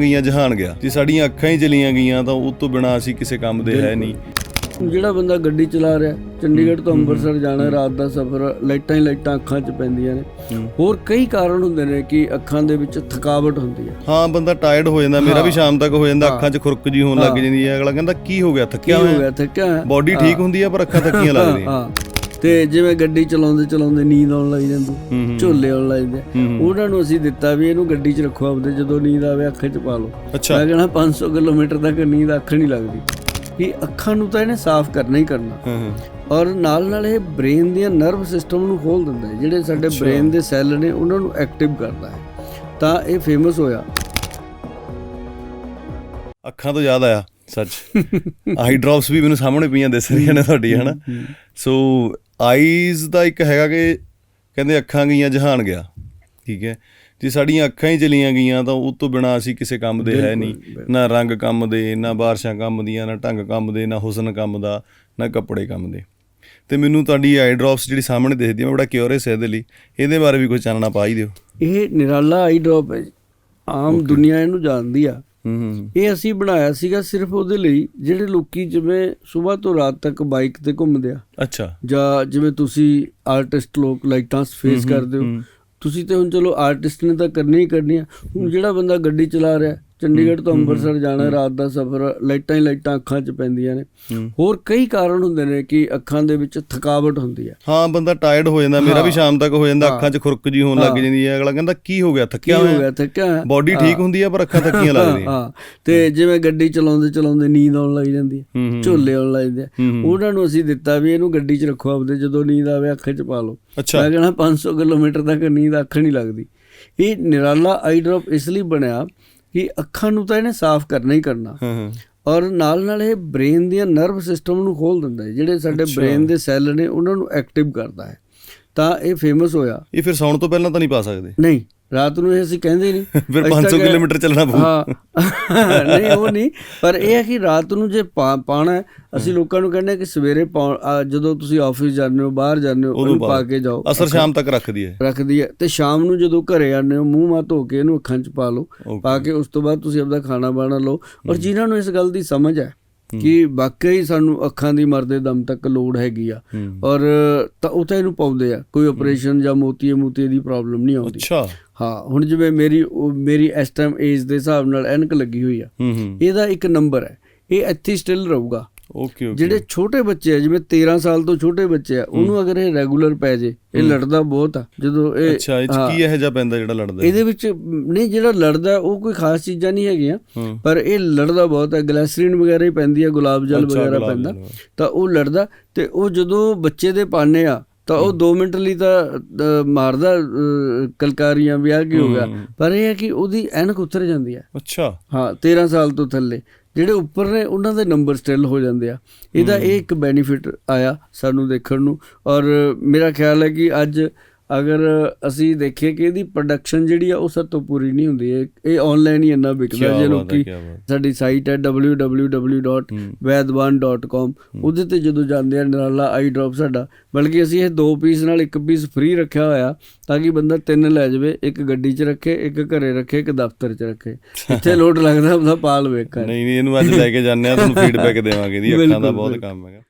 ਗਈਆਂ ਜਹਾਨ ਗਿਆ। ਜੇ ਸਾਡੀਆਂ ਅੱਖਾਂ ਹੀ ਚਲੀਆਂ ਗਈਆਂ ਤਾਂ ਉਹ ਤੋਂ ਬਿਨਾ ਅਸੀਂ ਕਿਸੇ ਕੰਮ ਦੇ ਹੈ ਨਹੀਂ। ਜਿਹੜਾ ਬੰਦਾ ਗੱਡੀ ਚਲਾ ਰਿਹਾ ਚੰਡੀਗੜ੍ਹ ਤੋਂ ਅੰਮ੍ਰਿਤਸਰ ਜਾਣਾ ਰਾਤ ਦਾ ਸਫ਼ਰ ਲਾਈਟਾਂ ਹੀ ਲਾਈਟਾਂ ਅੱਖਾਂ 'ਚ ਪੈਂਦੀਆਂ ਨੇ। ਹੋਰ ਕਈ ਕਾਰਨ ਹੁੰਦੇ ਨੇ ਕਿ ਅੱਖਾਂ ਦੇ ਵਿੱਚ ਥਕਾਵਟ ਹੁੰਦੀ ਹੈ। ਹਾਂ ਬੰਦਾ ਟਾਇਰਡ ਹੋ ਜਾਂਦਾ ਮੇਰਾ ਵੀ ਸ਼ਾਮ ਤੱਕ ਹੋ ਜਾਂਦਾ ਹਾਂ। ਅੱਖਾਂ 'ਚ ਖੁਰਕ ਜੀ ਹੋਣ ਲੱਗ ਜਾਂਦੀ ਹੈ। ਅਗਲਾ ਕਹਿੰਦਾ ਕੀ ਹੋ ਗਿਆ ਥੱਕਿਆ ਹੋ ਹੋਇਆ ਗਿਆ ਥੱਕਿਆ ਹੈ? ਬਾਡੀ ਠੀਕ ਹੁੰਦੀ ਆ ਪਰ ਅੱਖਾਂ ਥੱਕੀਆਂ ਲੱਗਦੀਆਂ। ਹਾਂ। ਤੇ ਜਿਵੇਂ ਗੱਡੀ ਚਲਾਉਂਦੇ ਚਲਾਉਂਦੇ ਨੀਂਦ ਆਉਣ ਲੱਗ ਜਾਂਦੀ। ਝੋਲੇ ਆਉਣ ਲੱਗ ਜਾਂਦੇ। ਉਹਨਾਂ ਨੂੰ ਅਸੀਂ ਦਿੱਤਾ ਵੀ ਇਹਨੂੰ ਗੱਡੀ 'ਚ ਰੱਖੋ ਆਪਦੇ ਜਦੋਂ ਨੀਂਦ ਆਵੇ ਅੱਖ 'ਚ ਪਾ ਲਓ। ਮੈਂ ਕਹਿੰਦਾ 500 ਕਿਲੋਮੀਟਰ ਤੱਕ ਨੀਂਦ ਅੱਖ ਨਹੀਂ ਲੱਗਦੀ। ਕਿ ਅੱਖਾਂ ਨੂੰ ਤਾਂ ਇਹਨੇ ਸਾਫ਼ ਕਰਨਾ ਹੀ ਕਰਨਾ। ਔਰ ਨਾਲ ਨਾਲ ਇਹ ਬ੍ਰੇਨ ਦੀਆਂ ਨਰਵ ਸਿਸਟਮ ਨੂੰ ਖੋਲ ਦਿੰਦਾ ਹੈ। ਜਿਹੜੇ ਸਾਡੇ ਬ੍ਰੇਨ ਦੇ ਸੈੱਲ ਨੇ ਉਹਨਾਂ ਨੂੰ ਐਕਟਿਵ ਕਰਦਾ ਹੈ। ਤਾਂ ਇਹ ਫੇਮਸ ਹੋਇਆ। ਅੱਖਾਂ ਤੋਂ ਯਾਦ ਆਇਆ ਸੱਚ। ਆਈ ਡ੍ਰੌਪਸ ਵੀ ਮੈਨੂੰ ਸਾਹਮਣੇ ਪਈਆਂ ਦਿਸ ਰਹੀਆਂ ਨੇ ਤੁਹਾਡੀ ਹਨਾ। ਸੋ ਆਈਜ਼ ਦਾ ਇੱਕ ਹੈਗਾ ਕਿ ਕਹਿੰਦੇ ਅੱਖਾਂ ਗਈਆਂ ਜਹਾਨ ਗਿਆ ਠੀਕ ਹੈ। ਜੇ ਸਾਡੀਆਂ ਅੱਖਾਂ ਹੀ ਚਲੀਆਂ ਗਈਆਂ ਤਾਂ ਉਹ ਤੋਂ ਬਿਨਾ ਅਸੀਂ ਕਿਸੇ ਕੰਮ ਦੇ ਹੈ ਨਹੀਂ। ਨਾ ਰੰਗ ਕੰਮ ਦੇ ਨਾ ਬਾਰਿਸ਼ਾਂ ਕੰਮ ਦੀਆਂ ਨਾ ਢੰਗ ਕੰਮ ਦੇ ਨਾ ਹੁਸਨ ਕੰਮ ਦਾ ਨਾ ਕੱਪੜੇ ਕੰਮ ਦੇ। ਤੇ ਮੈਨੂੰ ਤੁਹਾਡੀ ਆਈ ਡ੍ਰੌਪਸ ਜਿਹੜੀ ਸਾਹਮਣੇ ਦਿਖਦੀ ਹੈ ਮੈਂ ਬੜਾ ਕਿਉਰਿਅਸ ਹੈ ਇਹਦੇ ਲਈ। ਇਹਦੇ ਬਾਰੇ ਵੀ ਕੋਈ ਚਾਨਣਾ ਪਾ ਹੀ ਦਿਓ। ਇਹ ਨਿਰਾਲਾ ਆਈ ਡ੍ਰੌਪ ਹੈ। ਆਮ ਦੁਨੀਆ ਇਹਨੂੰ ਜਾਣਦੀ ਆ। ਹੂੰ। ਇਹ ਅਸੀਂ ਬਣਾਇਆ ਸੀਗਾ ਸਿਰਫ ਉਹਦੇ ਲਈ ਜਿਹੜੇ ਲੋਕੀ ਜਿਵੇਂ ਸਵੇਰ ਤੋਂ ਰਾਤ ਤੱਕ ਬਾਈਕ ਤੇ ਘੁੰਮਦੇ ਆ। ਅੱਛਾ। ਜਾਂ ਜਿਵੇਂ ਤੁਸੀਂ ਆਰਟਿਸਟ ਲੋਕ ਲਾਈਟਾਂ ਫੇਸ ਕਰਦੇ ਹੋ। ਤੁਸੀਂ ਤੇ ਹੁਣ ਚਲੋ ਆਰਟਿਸਟ ਨੇ ਤਾਂ ਕਰਨੀ ਹੀ ਕਰਨੀ ਆ। ਹੁਣ ਜਿਹੜਾ ਬੰਦਾ ਗੱਡੀ ਚਲਾ ਰਿਹਾ ਚੰਡੀਗੜ੍ਹ ਤੋਂ ਅੰਮ੍ਰਿਤਸਰ ਜਾਣਾ ਰਾਤ ਦਾ ਸਫ਼ਰ ਲਾਈਟਾਂ ਹੀ ਲਾਈਟਾਂ ਅੱਖਾਂ 'ਚ ਪੈਂਦੀਆਂ ਨੇ। ਹੂੰ। ਹੋਰ ਕਈ ਕਾਰਨ ਹੁੰਦੇ ਨੇ ਕਿ ਅੱਖਾਂ ਦੇ ਵਿੱਚ ਥਕਾਵਟ ਹੁੰਦੀ ਹੈ। ਹਾਂ ਬੰਦਾ ਟਾਇਰਡ ਹੋ ਜਾਂਦਾ ਮੇਰਾ ਵੀ ਸ਼ਾਮ ਤੱਕ ਹੋ ਜਾਂਦਾ ਅੱਖਾਂ 'ਚ ਖੁਰਕ ਜੀ ਹੋਣ ਲੱਗ ਜਾਂਦੀ ਹੈ। ਅਗਲਾ ਕਹਿੰਦਾ ਕੀ ਹੋ ਗਿਆ? ਥੱਕਿਆ ਹੋ ਗਿਆ? ਥੱਕਿਆ ਹੈ? ਬਾਡੀ ਠੀਕ ਹੁੰਦੀ ਆ ਪਰ ਅੱਖਾਂ ਥੱਕੀਆਂ ਲੱਗਦੀਆਂ ਹਾਂ ਤੇ ਜਿਵੇਂ ਗੱਡੀ ਚਲਾਉਂਦੇ ਚਲਾਉਂਦੇ ਨੀਂਦ ਆਉਣ ਲੱਗ ਜਾਂਦੀ ਹੈ। ਹੂੰ ਹੂੰ। ਝੋਲੇ ਆਉਣ ਲੱਗ ਜਾਂਦੇ ਆ। ਹੂੰ, ਹੂੰ। ਉਹਨਾਂ ਨੂੰ ਅਸੀਂ ਦਿੱਤਾ ਵੀ ਇਹਨੂੰ ਗੱਡੀ 'ਚ ਰੱਖੋ ਆਪਦੇ ਜਦੋਂ ਨੀਂਦ ਆਵੇ ਅੱਖ 'ਚ ਪਾ ਲਓ। ਮੈਂ ਕਹਿੰਦਾ 500 ਕਿਲੋਮੀਟਰ ਤੱਕ ਨੀਂਦ ਅੱਖ ਨਹੀਂ ਲੱਗਦੀ। ਇਹ ਨਿਰਾਲਾ ਆਈ ਡ੍ਰੌਪ ਇਸ ਲਈ ਬਣਿਆ ਕਿ ਅੱਖਾਂ ਨੂੰ ਤਾਂ ਇਹਨੇ ਸਾਫ਼ ਕਰਨਾ ਹੀ ਕਰਨਾ। ਔਰ ਨਾਲ ਨਾਲ ਇਹ ਬ੍ਰੇਨ ਦੀਆਂ ਨਰਵ ਸਿਸਟਮ ਨੂੰ ਖੋਲ ਦਿੰਦਾ ਹੈ। ਜਿਹੜੇ ਸਾਡੇ ਬ੍ਰੇਨ ਦੇ ਸੈੱਲ ਨੇ ਉਹਨਾਂ ਨੂੰ ਐਕਟਿਵ ਕਰਦਾ ਹੈ। ਤਾਂ ਇਹ ਫੇਮਸ ਹੋਇਆ। ਇਹ ਫਿਰ ਸੌਣ ਤੋਂ ਪਹਿਲਾਂ ਤਾਂ ਨਹੀਂ ਪਾ ਸਕਦੇ? ਨਹੀਂ। ਰਾਤ ਨੂੰ ਇਹ ਅਸੀਂ ਕਹਿੰਦੇ ਨਹੀਂ। ਫਿਰ ਅਸੀਂ 500 ਤਾਂ ਕਹਿ- ਕਿਲੋਮੀਟਰ ਚੱਲਣਾ ਪਊ। ਹਾਂ। ਨਹੀਂ ਉਹ ਨਹੀਂ। ਪਰ ਇਹ ਹੈ ਕਿ ਰਾਤ ਨੂੰ ਜੇ ਪਾਣਾ ਅਸੀਂ ਲੋਕਾਂ ਨੂੰ ਕਹਿੰਦੇ ਕਿ ਸਵੇਰੇ ਜਦੋਂ ਤੁਸੀਂ ਆਫਿਸ ਜਾਂਦੇ ਹੋ ਬਾਹਰ ਜਾਂਦੇ ਹੋ ਉਹਨੂੰ ਪਾ ਕੇ ਜਾਓ। ਅਸਰ ਸ਼ਾਮ ਤੱਕ ਰੱਖਦੀ ਹੈ। ਰੱਖਦੀ ਹੈ। ਤੇ ਸ਼ਾਮ ਨੂੰ ਜਦੋਂ ਘਰੇ ਆਉਂਦੇ ਹੋ ਮੂੰਹ ਮਾ ਧੋ ਕੇ ਇਹਨੂੰ ਅੱਖਾਂ 'ਚ ਪਾ ਲਓ. ਪਾ ਕੇ ਉਸ ਤੋਂ ਬਾਅਦ ਤੁਸੀਂ ਆਪਦਾ ਖਾਣਾ ਬਾਣਾ ਲਓ। ਔਰ ਜਿਨ੍ਹਾਂ ਨੂੰ ਇਸ ਗੱਲ ਦੀ ਸਮਝ ਹੈ ਕਿ ਵਾਕਈ ਸਾਨੂੰ ਅੱਖਾਂ ਦੀ ਮਰਦੇ ਦਮ ਤੱਕ ਲੋੜ ਹੈਗੀ ਆ। ਔਰ ਤਾਂ ਉਹ ਤਾਂ ਇਹਨੂੰ ਪਾਉਂਦੇ ਆ। ਕੋਈ ਆਪਰੇਸ਼ਨ ਜਾਂ ਮੋਤੀਏ ਮੂਤੀਏ ਦੀ ਪ੍ਰੋਬਲਮ ਨਹੀਂ ਆਉਂਦੀ। ਅੱਛਾ। ਹਾਂ ਹੁਣ ਜਿਵੇਂ ਮੇਰੀ ਮੇਰੀ ਇਸ ਟਾਈਮ ਏਜ ਦੇ ਹਿਸਾਬ ਨਾਲ ਐਨਕ ਲੱਗੀ ਹੋਈ ਆ। ਇਹਦਾ ਇੱਕ ਨੰਬਰ ਹੈ। ਇਹ ਇੱਥੇ ਸਟਿਲ ਰਹੂਗਾ। ਓਕੇ ਓਕੇ ਜਿਹੜੇ ਛੋਟੇ ਬੱਚੇ ਆ ਜਿਵੇਂ 13 ਸਾਲ ਤੋਂ ਛੋਟੇ ਬੱਚੇ ਆ ਉਹਨੂੰ ਅਗਰ ਇਹ ਰੈਗੂਲਰ ਪੈ ਜੇ ਇਹ ਲੜਦਾ ਬਹੁਤ ਆ ਜਦੋਂ ਇਹ ਅੱਛਾ ਇਹ ਕੀ ਇਹੋ ਜਿਹਾ ਪੈਂਦਾ ਜਿਹੜਾ ਲੜਦਾ? ਇਹਦੇ ਵਿੱਚ ਨਹੀਂ ਜਿਹੜਾ ਲੜਦਾ ਉਹ ਕੋਈ ਖਾਸ ਚੀਜ਼ਾਂ ਨਹੀਂ ਹੈਗੀਆਂ ਪਰ ਇਹ ਲੜਦਾ ਬਹੁਤ ਹੈ ਗਲੈਸਰੀਨ ਵਗੈਰਾ ਹੀ ਪੈਂਦੀ ਹੈ ਗੁਲਾਬ ਜਲ ਵਗੈਰਾ ਪੈਂਦਾ। ਤਾਂ ਉਹ ਲੜਦਾ ਤੇ ਉਹ ਜਦੋਂ ਬੱਚੇ ਦੇ ਪਾਣੇ ਆ ਤਾਂ ਉਹ 2 ਮਿੰਟ ਲਈ ਤਾਂ ਮਾਰਦਾ ਕਲਕਾਰੀਆਂ ਵੀ ਆ ਕੀ ਹੋ ਗਿਆ ਪਰ ਇਹ ਹੈ ਕਿ ਉਹਦੀ ਐਨਕ ਉਤਰ ਜਾਂਦੀ ਹੈ ਅੱਛਾ। ਹਾਂ 13 ਸਾਲ ਤੋਂ ਥੱਲੇ। ਜਿਹੜੇ ਉੱਪਰ ਨੇ ਉਹਨਾਂ ਦੇ ਨੰਬਰ ਸਟਿਲ ਹੋ ਜਾਂਦੇ ਆ। ਇਹਦਾ ਇਹ ਇੱਕ ਬੈਨੀਫਿਟ ਆਇਆ ਸਾਨੂੰ ਦੇਖਣ ਨੂੰ। ਔਰ ਮੇਰਾ ਖਿਆਲ ਹੈ ਕਿ ਅੱਜ ਅਗਰ ਅਸੀਂ ਦੇਖੀਏ ਕਿ ਇਹਦੀ ਪ੍ਰੋਡਕਸ਼ਨ ਜਿਹੜੀ ਆ ਉਹ ਸਭ ਤੋਂ ਪੂਰੀ ਨਹੀਂ ਹੁੰਦੀ ਇਹ ਇਹ ਆਨਲਾਈਨ ਹੀ ਇੰਨਾ ਵਿਕਦਾ ਜੇ ਲੋਕੀ। ਸਾਡੀ ਸਾਈਟ ਹੈ www.vaidwan.com ਉਹਦੇ ਤੇ ਜਦੋਂ ਜਾਂਦੇ ਆ ਨਿਰਾਲਾ ਆਈ ਡ੍ਰੌਪ ਸਾਡਾ ਬਲਕਿ ਅਸੀਂ ਇਹ ਦੋ ਪੀਸ ਨਾਲ ਇੱਕ ਪੀਸ ਫ੍ਰੀ ਰੱਖਿਆ ਹੋਇਆ ਤਾਂ ਕਿ ਬੰਦਾ ਤਿੰਨ ਲੈ ਜਾਵੇ ਇੱਕ ਗੱਡੀ 'ਚ ਰੱਖੇ ਇੱਕ ਘਰੇ ਰੱਖੇ ਇੱਕ ਦਫ਼ਤਰ 'ਚ ਰੱਖੇ। ਜਿੱਥੇ ਲੋਡ ਲੱਗਦਾ ਉਹਦਾ ਪਾਲ ਵੇਖ ਕਰ ਨਹੀਂ ਨਹੀਂ ਇਹਨੂੰ ਅੱਜ ਲੈ ਕੇ ਜਾਂਦੇ ਆ ਤੁਹਾਨੂੰ ਫੀਡਬੈਕ ਦੇਵਾਂਗੇ ਇਹਦੀ ਅੱਖਾਂ ਦਾ ਬਹੁਤ। ਕੰਮ ਹੈਗਾ।